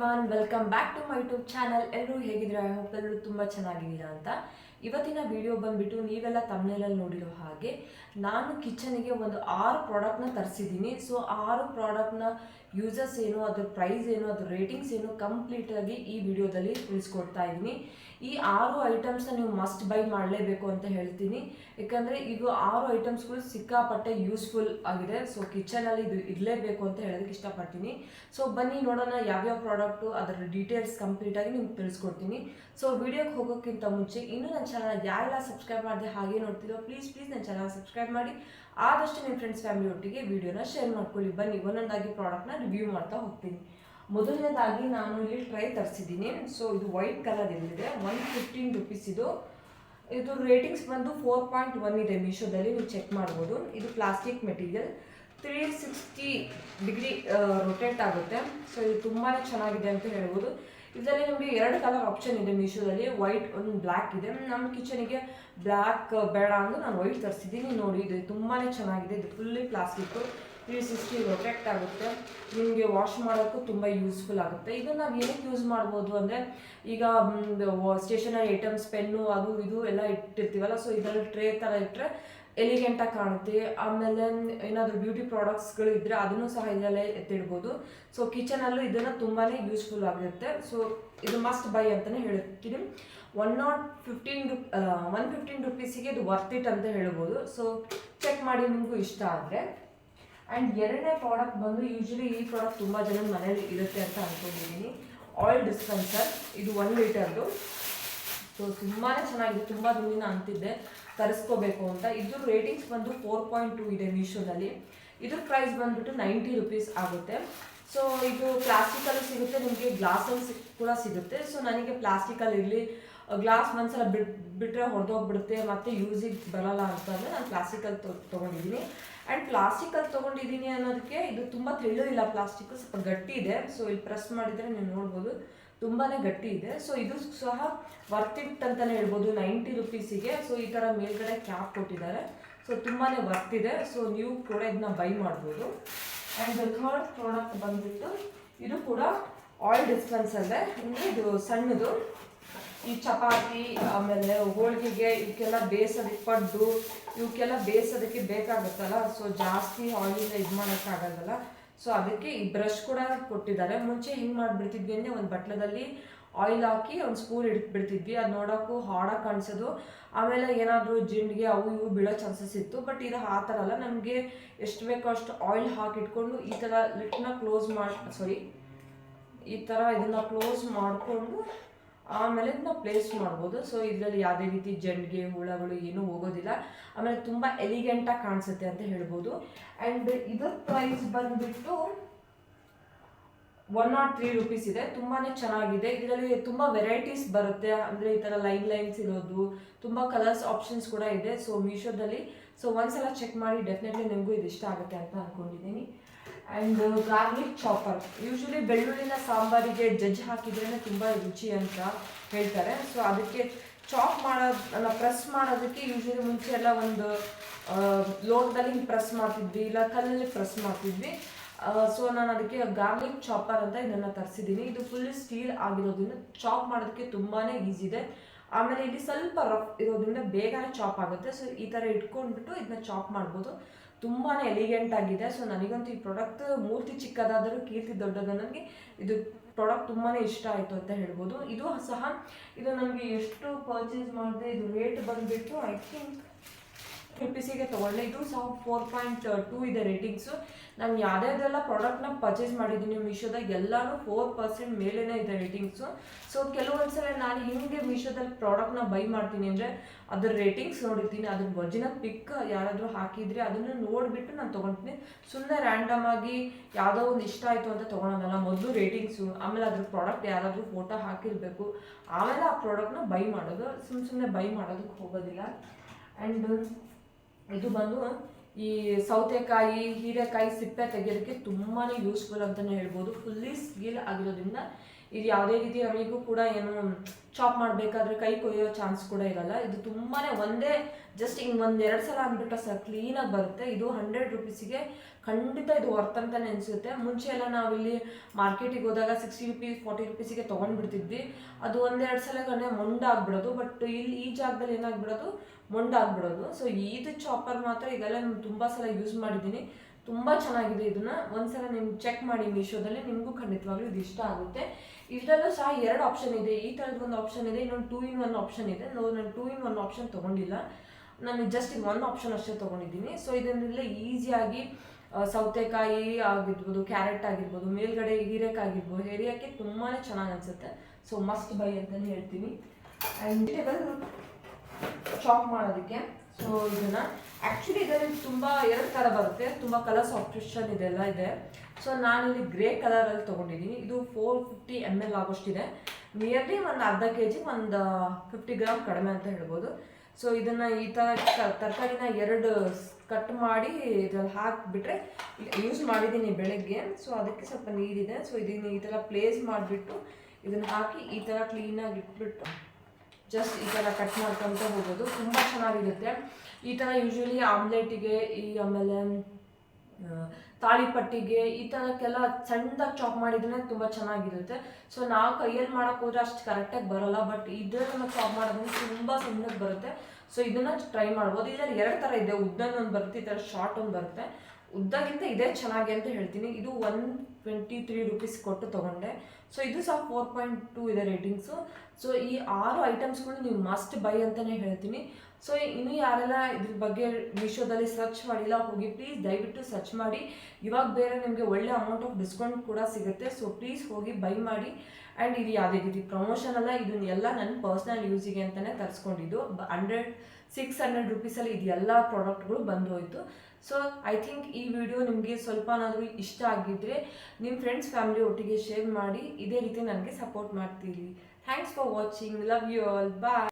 Everyone welcome back to my YouTube channel ಎಲ್ಲರೂ ಹೇಗಿದ್ರು I hope ಎಲ್ಲರೂ ತುಂಬ ಚೆನ್ನಾಗಿದ್ದೀರಾ ಅಂತ. ಇವತ್ತಿನ ವಿಡಿಯೋ ಬಂದ್ಬಿಟ್ಟು ನೀವೆಲ್ಲ ತಮ್ಮನೇಲಲ್ಲಿ ನೋಡಿರೋ ಹಾಗೆ ನಾನು ಕಿಚನಿಗೆ ಒಂದು ಆರು ಪ್ರಾಡಕ್ಟ್ನ ತರಿಸಿದ್ದೀನಿ. ಸೊ ಆರು ಪ್ರಾಡಕ್ಟ್ನ ಯೂಸಸ್ ಏನು, ಅದ್ರ ಪ್ರೈಸ್ ಏನು, ಅದ್ರ ರೇಟಿಂಗ್ಸ್ ಏನು ಕಂಪ್ಲೀಟಾಗಿ ಈ ವಿಡಿಯೋದಲ್ಲಿ ತಿಳಿಸ್ಕೊಡ್ತಾ ಇದ್ದೀನಿ. ಈ ಆರು ಐಟಮ್ಸ್ನ ನೀವು ಮಸ್ಟ್ ಬೈ ಮಾಡಲೇಬೇಕು ಅಂತ ಹೇಳ್ತೀನಿ. ಯಾಕಂದರೆ ಇದು ಆರು ಐಟಮ್ಸ್ಗಳು ಸಿಕ್ಕಾಪಟ್ಟೆ ಯೂಸ್ಫುಲ್ ಆಗಿದೆ. ಸೊ ಕಿಚನಲ್ಲಿ ಇದು ಇರಲೇಬೇಕು ಅಂತ ಹೇಳೋದಕ್ಕೆ ಇಷ್ಟಪಡ್ತೀನಿ. ಸೊ ಬನ್ನಿ ನೋಡೋಣ ಯಾವ್ಯಾವ ಪ್ರಾಡಕ್ಟು ಅದರ ಡೀಟೇಲ್ಸ್ ಕಂಪ್ಲೀಟಾಗಿ ನಿಮ್ಗೆ ತಿಳಿಸ್ಕೊಡ್ತೀನಿ. ಸೊ ವಿಡಿಯೋಗೆ ಹೋಗೋಕ್ಕಿಂತ ಮುಂಚೆ ಇನ್ನೂ ನನ್ನ ಚಾನಲ್ ಯಾರೆಲ್ಲ ಸಬ್ಸ್ಕ್ರೈಬ್ ಮಾಡಿದೆ ಹಾಗೆ ನೋಡ್ತಿರೋ ಪ್ಲೀಸ್ ಪ್ಲೀಸ್ ನನ್ನ ಚಾನಲ್ ಸಬ್ಸ್ಕ್ರೈಬ್ ಮಾಡಿ. ಆದಷ್ಟು ನಿಮ್ಮ ಫ್ರೆಂಡ್ಸ್ ಫ್ಯಾಮಿಲಿ ಒಟ್ಟಿಗೆ ವಿಡಿಯೋನ ಶೇರ್ ಮಾಡ್ಕೊಳ್ಳಿ. ಬನ್ನಿ ಒಂದೊಂದಾಗಿ ಪ್ರಾಡಕ್ಟ್ನ ರಿವ್ಯೂ ಮಾಡ್ತಾ ಹೋಗ್ತೀನಿ. ಮೊದಲನೇದಾಗಿ ನಾನು ಇಲ್ಲಿ ಟ್ರೈ ತರಿಸಿದ್ದೀನಿ. ಸೊ ಇದು ವೈಟ್ ಕಲರ್ ಇಲ್ಲಿದೆ. ಒನ್ ಫಿಫ್ಟೀನ್ ರುಪೀಸ್ ಇದು. ಇದು ರೇಟಿಂಗ್ಸ್ ಬಂದು ಫೋರ್ ಪಾಯಿಂಟ್ ಒನ್ ಇದೆ ಮೀಶೋದಲ್ಲಿ ನೀವು ಚೆಕ್ ಮಾಡ್ಬೋದು. ಇದು plastic material three sixty degree rotate ಆಗುತ್ತೆ. ಸೊ ಇದು ತುಂಬಾ ಚೆನ್ನಾಗಿದೆ ಅಂತ ಹೇಳ್ಬೋದು. ಇದರಲ್ಲಿ ನಮಗೆ ಎರಡು ಕಲರ್ ಆಪ್ಷನ್ ಇದೆ ಮೀಶೋದಲ್ಲಿ ವೈಟ್ ಒಂದು ಬ್ಲ್ಯಾಕ್ ಇದೆ. ನಮ್ಮ ಕಿಚನಿಗೆ ಬ್ಲ್ಯಾಕ್ ಬೇಡ ಅಂದು ನಾನು ವೈಟ್ ತರಿಸಿದ್ದೀನಿ. ನೋಡಿ, ಇದು ತುಂಬಾ ಚೆನ್ನಾಗಿದೆ. ಇದು fully plastic three sixty rotate ಆಗುತ್ತೆ. ನಿಮಗೆ ವಾಶ್ ಮಾಡೋಕ್ಕೂ ತುಂಬ ಯೂಸ್ಫುಲ್ ಆಗುತ್ತೆ. ಇದು ನಾವು ಏನಕ್ಕೆ ಯೂಸ್ ಮಾಡ್ಬೋದು ಅಂದರೆ ಈಗ ಸ್ಟೇಷನರಿ ಐಟಮ್ಸ್ ಪೆನ್ನು ಅದು, ಇದು ಎಲ್ಲ ಇಟ್ಟಿರ್ತೀವಲ್ಲ ಸೊ ಇದರಲ್ಲಿ ಟ್ರೇ ಥರ ಇಟ್ಟರೆ ಎಲಿಗೆಂಟಾಗಿ ಕಾಣುತ್ತೆ. ಆಮೇಲೆ ಏನಾದರೂ ಬ್ಯೂಟಿ ಪ್ರಾಡಕ್ಟ್ಸ್ಗಳು ಇದ್ದರೆ ಅದನ್ನು ಸಹ ಇದರಲ್ಲೇ ಎತ್ತಿಡ್ಬೋದು. ಸೊ ಕಿಚನಲ್ಲೂ ಇದನ್ನು ತುಂಬಾ ಯೂಸ್ಫುಲ್ ಆಗಿರುತ್ತೆ. ಸೊ ಇದು ಮಸ್ಟ್ ಬೈ ಅಂತಲೇ ಹೇಳ್ತೀನಿ. One not fifteen rupees one fifteen ರುಪೀಸಿಗೆ ಇದು ವರ್ತ್ ಇಟ್ ಅಂತ ಹೇಳ್ಬೋದು. ಸೊ ಚೆಕ್ ಮಾಡಿ ನಿಮಗೂ ಇಷ್ಟ ಆದರೆ. ಆ್ಯಂಡ್ ಎರಡನೇ ಪ್ರಾಡಕ್ಟ್ ಬಂದು ಯೂಶ್ವಲಿ ಈ ಪ್ರಾಡಕ್ಟ್ ತುಂಬ ಜನ ಮನೇಲಿ ಇರುತ್ತೆ ಅಂತ ಅಂದ್ಕೊಂಡಿದ್ದೀನಿ ಆಯಿಲ್ ಡಿಸ್ಪೆನ್ಸರ್ ಇದು ಒನ್ ಲೀಟರ್ದು ಸೊ ತುಂಬಾ ಚೆನ್ನಾಗಿದೆ. ತುಂಬ ದಿನ ಅಂತಿದ್ದೆ. ತರಿಸ್ಕೋಬೇಕು ಅಂತ. ಇದ್ರ ರೇಟಿಂಗ್ಸ್ ಬಂದು ಫೋರ್ ಪಾಯಿಂಟ್ ಟೂ ಇದೆ ಮೀಶೋದಲ್ಲಿ ಇದ್ರ ಪ್ರೈಸ್ ಬಂದುಬಿಟ್ಟು ನೈಂಟಿ ರುಪೀಸ್ ಆಗುತ್ತೆ. ಸೊ ಇದು ಪ್ಲಾಸ್ಟಿಕಲ್ಲಿ ಸಿಗುತ್ತೆ. ನಿಮಗೆ ಗ್ಲಾಸಲ್ಲಿ ಕೂಡ ಸಿಗುತ್ತೆ. ಸೊ ನನಗೆ ಪ್ಲಾಸ್ಟಿಕಲ್ಲಿ ಇರಲಿ ಗ್ಲಾಸ್ ಒಂದ್ಸಲ ಬಿಟ್ ಬಿಟ್ಟರೆ ಹೊಡೆದೋಗ್ಬಿಡುತ್ತೆ, ಮತ್ತು ಯೂಸಿಗೆ ಬರಲ್ಲ ಅಂತಂದರೆ ನಾನು ಪ್ಲಾಸ್ಟಿಕಲ್ಲಿ ತೊಗೊಂಡಿದ್ದೀನಿ. ಆ್ಯಂಡ್ ಪ್ಲಾಸ್ಟಿಕಲ್ಲಿ ತೊಗೊಂಡಿದ್ದೀನಿ ಅನ್ನೋದಕ್ಕೆ ಇದು ತುಂಬ ತೆಳ್ಳು ಇಲ್ಲ ಪ್ಲಾಸ್ಟಿಕ್ ಸ್ವಲ್ಪ ಗಟ್ಟಿ ಇದೆ. ಸೊ ಇಲ್ಲಿ ಪ್ರೆಸ್ ಮಾಡಿದರೆ ನೀವು ನೋಡ್ಬೋದು ತುಂಬಾ ಗಟ್ಟಿ ಇದೆ. ಸೊ ಇದು ಸಹ ವರ್ತ್ ಇಟ್ ಅಂತಲೇ ಹೇಳ್ಬೋದು ನೈಂಟಿ ರುಪೀಸಿಗೆ ಸೊ ಈ ಥರ ಮೇಲ್ಗಡೆ ಕ್ಯಾಪ್ ಕೊಟ್ಟಿದ್ದಾರೆ. ಸೊ ತುಂಬಾ ವರ್ತ್ ಇದೆ. ಸೊ ನೀವು ಕೂಡ ಇದನ್ನ ಬೈ ಮಾಡ್ಬೋದು. ಆ್ಯಂಡ್ ಥರ್ಡ್ ಪ್ರಾಡಕ್ಟ್ ಬಂದುಬಿಟ್ಟು, ಇದು ಕೂಡ ಆಯಿಲ್ ಡಿಸ್ಪೆನ್ಸಲ್ಲೇ ಅಂದರೆ ಇದು ಸಣ್ಣದು. ಈ ಚಪಾತಿ, ಆಮೇಲೆ ಹೋಳಿಗೆಗೆ ಇವಕ್ಕೆಲ್ಲ ಬೇಯಿಸೋದಕ್ಕೆ ಪಡ್ಡು ಇವಕ್ಕೆಲ್ಲ ಬೇಯಿಸೋದಕ್ಕೆ ಬೇಕಾಗುತ್ತಲ್ಲ ಸೊ ಜಾಸ್ತಿ ಆಯಿಲ್ ಇದು ಮಾಡೋಕ್ಕಾಗಲ್ಲ ಸೊ ಅದಕ್ಕೆ ಈ ಬ್ರಷ್ ಕೂಡ ಕೊಟ್ಟಿದ್ದಾರೆ. ಮುಂಚೆ ಹಿಂಗೆ ಮಾಡಿಬಿಡ್ತಿದ್ವಿ ಅಂದರೆ ಒಂದು ಬಟ್ಲದಲ್ಲಿ ಆಯಿಲ್ ಹಾಕಿ ಒಂದು ಸ್ಪೂನ್ ಇಟ್ಬಿಡ್ತಿದ್ವಿ. ಅದು ನೋಡೋಕ್ಕೂ ಹಾಡಾಗಿ ಕಾಣಿಸೋದು. ಆಮೇಲೆ ಏನಾದರೂ ಜಿಂಡಿಗೆ ಅವು ಇವು ಬೀಳೋ ಚಾನ್ಸಸ್ ಇತ್ತು. ಬಟ್ ಇದು ಆ ಥರ ಅಲ್ಲ. ನಮಗೆ ಎಷ್ಟು ಬೇಕೋ ಅಷ್ಟು ಆಯಿಲ್ ಹಾಕಿಟ್ಕೊಂಡು ಈ ಥರ ಲಿಟ್ನ ಕ್ಲೋಸ್ ಮಾಡಿ ಸಾರಿ ಈ ಥರ ಇದನ್ನು ಕ್ಲೋಸ್ ಮಾಡಿಕೊಂಡು ಆಮೇಲೆ ಇದನ್ನ ಪ್ಲೇಸ್ ಮಾಡ್ಬೋದು. ಸೊ ಇದರಲ್ಲಿ ಯಾವುದೇ ರೀತಿ ಜಂಡ್ಗೆ, ಹುಳಗಳು ಏನೂ ಹೋಗೋದಿಲ್ಲ. ಆಮೇಲೆ ತುಂಬ ಎಲಿಗೆಂಟಾಗಿ ಕಾಣಿಸುತ್ತೆ ಅಂತ ಹೇಳ್ಬೋದು. ಆ್ಯಂಡ್ ಇದರ ಪ್ರೈಸ್ ಬಂದುಬಿಟ್ಟು ಒನ್ ನಾಟ್ ತ್ರೀ ರುಪೀಸ್ ಇದೆ. ತುಂಬಾ ಚೆನ್ನಾಗಿದೆ. ಇದರಲ್ಲಿ ತುಂಬ ವೆರೈಟೀಸ್ ಬರುತ್ತೆ. ಅಂದರೆ ಈ ಥರ ಲೈನ್ ಲೈನ್ಸ್ ಇರೋದು. ತುಂಬ ಕಲರ್ಸ್ ಆಪ್ಷನ್ಸ್ ಕೂಡ ಇದೆ. ಸೊ ಮೀಶೋದಲ್ಲಿ ಸೊ ಒಂದ್ಸಲ ಚೆಕ್ ಮಾಡಿ ಡೆಫಿನೆಟ್ಲಿ ನಿಮಗೂ ಇದು ಇಷ್ಟ ಆಗುತ್ತೆ ಅಂತ ಅಂದ್ಕೊಂಡಿದ್ದೀನಿ ಆ್ಯಂಡ್ ಗಾರ್ಲಿಕ್ ಚಾಪರ್ ಯೂಶ್ವಲಿ ಬೆಳ್ಳುಳ್ಳಿನ ಸಾಂಬಾರಿಗೆ ಜಜ್ಜಿ ಹಾಕಿದ್ರೇ ತುಂಬ ರುಚಿ ಅಂತ ಹೇಳ್ತಾರೆ. ಸೊ ಅದಕ್ಕೆ ಚಾಪ್ ಮಾಡೋದನ್ನ ಪ್ರೆಸ್ ಮಾಡೋದಕ್ಕೆ ಯೂಶ್ವಲಿ ಮುಂಚೆ ಎಲ್ಲ ಒಂದು ಲೋಟದಲ್ಲಿ ಪ್ರೆಸ್ ಮಾಡ್ತಿದ್ವಿ, ಇಲ್ಲ ಕಲ್ಲಲ್ಲಿ ಪ್ರೆಸ್ ಮಾಡ್ತಿದ್ವಿ. ಸೊ ನಾನು ಅದಕ್ಕೆ ಗಾರ್ಲಿಕ್ ಚಾಪರ್ ಅಂತ ಇದನ್ನು ತರಿಸಿದ್ದೀನಿ. ಇದು ಫುಲ್ ಸ್ಟೀಲ್ ಆಗಿರೋದ್ರಿಂದ ಚಾಪ್ ಮಾಡೋದಕ್ಕೆ ತುಂಬಾ ಈಸಿ ಇದೆ. ಆಮೇಲೆ ಇಲ್ಲಿ ಸ್ವಲ್ಪ ರಫ್ ಇರೋದ್ರಿಂದ ಬೇಗನೆ ಚಾಪ್ ಆಗುತ್ತೆ. ಸೊ ಈ ಥರ ಇಟ್ಕೊಂಡ್ಬಿಟ್ಟು ಇದನ್ನ ಚಾಪ್ ಮಾಡ್ಬೋದು. ತುಂಬಾ ಎಲಿಗೆಂಟ್ ಆಗಿದೆ. ಸೊ ನನಗಂತೂ ಈ ಪ್ರಾಡಕ್ಟ್ ಮೂರ್ತಿ ಚಿಕ್ಕದಾದರೂ ಕೀರ್ತಿ ದೊಡ್ಡದು ನನಗೆ ಇದು ಪ್ರಾಡಕ್ಟ್ ತುಂಬಾ ಇಷ್ಟ ಆಯಿತು ಅಂತ ಹೇಳ್ಬೋದು. ಇದು ಸಹ, ಇದು ನನಗೆ ಎಷ್ಟು ಪರ್ಚೇಸ್ ಮಾಡಿದೆ, ಇದು ರೇಟ್ ಬಂದುಬಿಟ್ಟು ಐ ಥಿಂಕ್ ರುಪೀಸಿಗೆ ತೊಗೊಂಡೆ ಇದು ಸಹ ಫೋರ್ ಪಾಯಿಂಟ್ ಟೂ ಇದೆ ರೇಟಿಂಗ್ಸು ನಾನು ಯಾವುದ್ಯಾವ್ದೆಲ್ಲ ಪ್ರಾಡಕ್ಟ್ನ ಪರ್ಚೇಸ್ ಮಾಡಿದ್ದೀನಿ ಮೀಶೋದಾಗ ಎಲ್ಲನೂ ಫೋರ್ ಪರ್ಸೆಂಟ್ ಮೇಲೇ ಇದೆ ರೇಟಿಂಗ್ಸು ಸೊ ಕೆಲವೊಂದು ಸಲ ನಾನು ಹಿಂಗೆ ಮೀಶೋದಲ್ಲಿ ಪ್ರಾಡಕ್ಟ್ನ ಬೈ ಮಾಡ್ತೀನಿ ಅಂದರೆ ಅದ್ರ ರೇಟಿಂಗ್ಸ್ ನೋಡಿರ್ತೀನಿ, ಅದ್ರ ಒರಿಜಿನಲ್ ಪಿಕ್ ಯಾರಾದರೂ ಹಾಕಿದರೆ ಅದನ್ನು ನೋಡಿಬಿಟ್ಟು ನಾನು ತೊಗೊಳ್ತೀನಿ ಸುಮ್ಮನೆ ರ್ಯಾಂಡಮ್ ಆಗಿ ಯಾವುದೋ ಒಂದು ಇಷ್ಟ ಆಯಿತು ಅಂತ ತೊಗೊಳೋದಲ್ಲ, ಮೊದಲು ರೇಟಿಂಗ್ಸು ಆಮೇಲೆ ಅದ್ರ ಪ್ರಾಡಕ್ಟ್ ಯಾರಾದರೂ ಫೋಟೋ ಹಾಕಿರಬೇಕು. ಆಮೇಲೆ ಆ ಪ್ರಾಡಕ್ಟ್ನ ಬೈ ಮಾಡೋದು ಸುಮ್ಮನೆ ಸುಮ್ಮನೆ ಬೈ ಮಾಡೋದಕ್ಕೆ ಹೋಗೋದಿಲ್ಲ. ಆ್ಯಂಡ್ ಇದು ಬಂದು ಈ ಸೌತೆಕಾಯಿ ಹೀರೆಕಾಯಿ ಸಿಪ್ಪೆ ತೆಗೆಯೋದಕ್ಕೆ ತುಂಬಾ ಯೂಸ್ಫುಲ್ ಅಂತಲೇ ಹೇಳ್ಬೋದು. ಫುಲ್ಲಿ ಸ್ಕಿಲ್ ಆಗಿರೋದ್ರಿಂದ ಇದು ಯಾವುದೇ ರೀತಿ ನಮಗೂ ಕೂಡ ಏನು ಚಾಪ್ ಮಾಡಬೇಕಾದ್ರೆ ಕೈ ಕೊಯ್ಯೋ ಚಾನ್ಸ್ ಕೂಡ ಇರಲ್ಲ. ಇದು ತುಂಬಾ ಒಂದೇ ಜಸ್ಟ್ ಹಿಂಗೆ ಒಂದು ಎರಡು ಸಲ ಅಂದ್ಬಿಟ್ಟು ಸರ್ ಕ್ಲೀನಾಗಿ ಬರುತ್ತೆ. ಇದು ಹಂಡ್ರೆಡ್ ರುಪೀಸಿಗೆ ಖಂಡಿತ ಇದು ವರ್ತ್ ಅಂತ ಅನಿಸುತ್ತೆ. ಮುಂಚೆ ಎಲ್ಲ ನಾವಿಲ್ಲಿ ಮಾರ್ಕೆಟಿಗೆ ಹೋದಾಗ ಸಿಕ್ಸ್ಟಿ ರುಪೀಸ್ ಫಾರ್ಟಿ ರುಪೀಸಿಗೆ ತೊಗೊಂಡ್ಬಿಡ್ತಿದ್ವಿ. ಅದು ಒಂದೆರಡು ಸಲಗನೆ ಮೊಂಡಾಗ್ಬಿಡೋದು ಬಟ್ ಇಲ್ಲಿ ಈ ಜಾಗದಲ್ಲಿ ಏನಾಗ್ಬಿಡೋದು? ಮೊಂಡಾಗ್ಬಿಡೋದು ಸೊ ಇದು ಚಾಪರ್ ಮಾತ್ರ ಇದೆಲ್ಲ ನಾನು ತುಂಬ ಸಲ ಯೂಸ್ ಮಾಡಿದ್ದೀನಿ. ತುಂಬ ಚೆನ್ನಾಗಿದೆ ಇದನ್ನ. ಒಂದ್ಸಲ ನೀವು ಚೆಕ್ ಮಾಡಿ ಮೀಶೋದಲ್ಲಿ ನಿಮಗೂ ಖಂಡಿತವಾಗ್ಲೂ ಇದು ಇಷ್ಟ ಆಗುತ್ತೆ. ಇದರಲ್ಲೂ ಸಹ ಎರಡು ಆಪ್ಷನ್ ಇದೆ. ಈ ಥರದ್ದು ಒಂದು ಆಪ್ಷನ್ ಇದೆ, ಇನ್ನೊಂದು ಟೂ ಇನ್ ಒನ್ ಆಪ್ಷನ್ ಇದೆ. ನಾನು ಟೂ ಇನ್ ಒನ್ ಆಪ್ಷನ್ ತೊಗೊಂಡಿಲ್ಲ. ನಾನು ಜಸ್ಟ್ ಇದು ಒನ್ ಆಪ್ಷನ್ ಅಷ್ಟೇ ತಗೊಂಡಿದ್ದೀನಿ. ಸೊ ಇದನ್ನೆಲ್ಲ ಈಸಿಯಾಗಿ ಸೌತೆಕಾಯಿ ಆಗಿರ್ಬೋದು ಕ್ಯಾರೆಟ್ ಆಗಿರ್ಬೋದು, ಮೇಲ್ಗಡೆ ಹೀರೆಕಾಗಿರ್ಬೋದು ಹೇರಿಯೋಕ್ಕೆ ತುಂಬಾ ಚೆನ್ನಾಗಿ ಅನ್ಸುತ್ತೆ. ಸೊ ಮಸ್ಟ್ ಬೈ ಅಂತಲೇ ಹೇಳ್ತೀನಿ. ಆ್ಯಂಡ್ ಚಾಪ್ ಮಾಡೋದಕ್ಕೆ. ಸೊ ಇದನ್ನ ಆ್ಯಕ್ಚುಲಿ ಇದರಲ್ಲಿ ತುಂಬ ಎರಡು ಥರ ಬರುತ್ತೆ. ತುಂಬ ಕಲರ್ಸ್ ಆಪ್ಷನ್ ಇದೆಲ್ಲ ಇದೆ. ಸೊ ನಾನಿಲ್ಲಿ ಗ್ರೇ ಕಲರಲ್ಲಿ ತೊಗೊಂಡಿದ್ದೀನಿ ಇದು ಫೋರ್ ಫಿಫ್ಟಿ ಎಂ ಎಲ್ ಆಗೋಷ್ಟಿದೆ. ನಿಯರ್ಲಿ ಒಂದು ಅರ್ಧ ಕೆ ಜಿ ಒಂದು ಫಿಫ್ಟಿ ಗ್ರಾಮ್ ಕಡಿಮೆ ಅಂತ ಹೇಳ್ಬೋದು. ಸೊ ಇದನ್ನು ಈ ಕ- ತರಕಾರಿನ ಎರಡು ಕಟ್ ಮಾಡಿ ಇದ್ರಲ್ಲಿ ಹಾಕಿಬಿಟ್ರೆ ಯೂಸ್ ಮಾಡಿದ್ದೀನಿ ಬೆಳಗ್ಗೆ. ಸೊ ಅದಕ್ಕೆ ಸ್ವಲ್ಪ ನೀರಿದೆ. ಸೊ ಇದನ್ನ ಈ ಥರ ಪ್ಲೇಸ್ ಮಾಡಿಬಿಟ್ಟು, ಇದನ್ನು ಹಾಕಿ ಈ ಥರ ಕ್ಲೀನಾಗಿ ಇಟ್ಬಿಟ್ಟು ಜಸ್ಟ್ ಈ ಥರ ಕಟ್ ಮಾಡ್ಕೊತ ಹೋಗೋದು. ತುಂಬ ಚೆನ್ನಾಗಿರುತ್ತೆ. ಈ ಥರ ಯೂಶ್ವಲಿ ಆಮ್ಲೆಟಿಗೆ ಈ ಆಮೇಲೆ ತಾಳಿಪಟ್ಟಿಗೆ ಈ ಥರಕ್ಕೆಲ್ಲ ಸಣ್ಣದಾಗಿ ಚಾಪ್ ಮಾಡಿದ್ರೆ ತುಂಬ ಚೆನ್ನಾಗಿರುತ್ತೆ. ಸೊ ನಾವು ಕೈಯಲ್ಲಿ ಮಾಡೋಕೆ ಹೋದ್ರೆ ಅಷ್ಟು ಕರೆಕ್ಟಾಗಿ ಬರೋಲ್ಲ ಬಟ್ ಇದನ್ನು ಚಾಪ್ ಮಾಡೋದ್ರಿಂದ ತುಂಬ ಸಣ್ಣಕ್ಕೆ ಬರುತ್ತೆ. ಸೊ ಇದನ್ನು ಟ್ರೈ ಮಾಡ್ಬೋದು. ಇದರಲ್ಲಿ ಎರಡು ಥರ ಇದೆ. ಉದ್ದನೊಂದು ಬರುತ್ತೆ, ಈ ಥರ ಶಾರ್ಟ್ ಒಂದು ಬರುತ್ತೆ. ಉದ್ದಗಿಂತ ಇದೇ, ಚೆನ್ನಾಗಿ ಅಂತ ಹೇಳ್ತೀನಿ. ಇದು ಒನ್ ಟ್ವೆಂಟಿ ತ್ರೀ ರುಪೀಸ್ ಕೊಟ್ಟು ತೊಗೊಂಡೆ. ಸೊ ಇದು ಸಹ ಫೋರ್ ಪಾಯಿಂಟ್ ಟೂ ಇದೆ ರೇಟಿಂಗ್ಸು ಸೊ ಈ ಆರು ಐಟಮ್ಸ್ಗಳು ನೀವು ಮಸ್ಟ್ ಬೈ ಅಂತಲೇ ಹೇಳ್ತೀನಿ. ಸೊ ಇನ್ನು ಯಾರೆಲ್ಲ ಇದ್ರ ಬಗ್ಗೆ ಮೀಶೋದಲ್ಲಿ ಸರ್ಚ್ ಮಾಡಿಲ್ಲ, ಹೋಗಿ ಪ್ಲೀಸ್ ದಯವಿಟ್ಟು ಸರ್ಚ್ ಮಾಡಿ. ಇವಾಗ ಬೇರೆ ನಿಮಗೆ ಒಳ್ಳೆ ಅಮೌಂಟ್ ಆಫ್ ಡಿಸ್ಕೌಂಟ್ ಕೂಡ ಸಿಗುತ್ತೆ. ಸೊ ಪ್ಲೀಸ್ ಹೋಗಿ ಬೈ ಮಾಡಿ. ಆ್ಯಂಡ್ ಇದು ಯಾವುದೇ ರೀತಿ ಪ್ರಮೋಷನ್ ಅಲ್ಲ ಇದನ್ನೆಲ್ಲ ನನ್ನ ಪರ್ಸ್ನಲ್ ಯೂಸಿಗೆ ಅಂತಲೇ ತರಿಸ್ಕೊಂಡಿದ್ದು. ಹಂಡ್ರೆಡ್ ಸಿಕ್ಸ್ ಹಂಡ್ರೆಡ್ ರುಪೀಸಲ್ಲಿ ಇದು ಎಲ್ಲ ಪ್ರಾಡಕ್ಟ್ಗಳು ಬಂದು ಹೋಯಿತು ಸೊ ಐ ಥಿಂಕ್ ಈ ವಿಡಿಯೋ ನಿಮಗೆ ಸ್ವಲ್ಪನಾದರೂ ಇಷ್ಟ ಆಗಿದ್ದರೆ ನಿಮ್ಮ ಫ್ರೆಂಡ್ಸ್ ಫ್ಯಾಮಿಲಿ ಒಟ್ಟಿಗೆ ಶೇರ್ ಮಾಡಿ, ಇದೇ ರೀತಿ ನನಗೆ ಸಪೋರ್ಟ್ ಮಾಡ್ತೀರಿ. Thanks for watching love you all bye